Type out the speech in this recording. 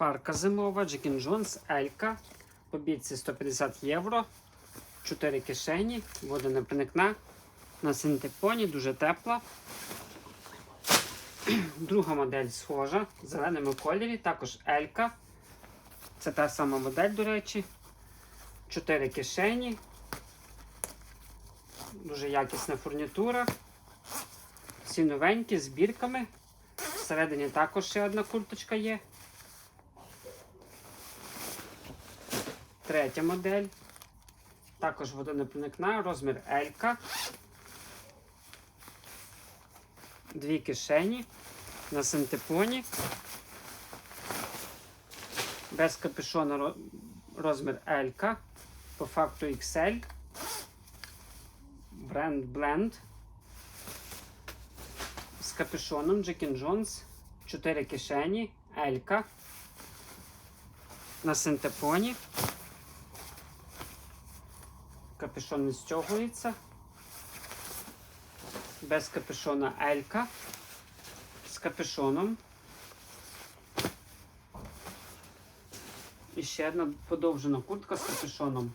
Парка зимова, Джекін Джонс, Елька. По бітці 150 євро. 4 кишені, водонепроникна. На синтепоні, дуже тепла. Друга модель схожа, в зеленому кольорі, також Елька. Це та сама модель, до речі. 4 кишені. Дуже якісна фурнітура. Всі новенькі з бірками. Всередині також ще одна курточка є. Третя модель. Також водонепроникна, розмір L. Дві кишені на синтепоні. Без капюшона розмір L. По факту XL. Бренд Blend. З капюшоном Джекін Джонс. 4 кишені. L. На синтепоні. Капюшон не стягується. Без капюшона Елька. З капюшоном. І ще одна подовжена куртка з капюшоном.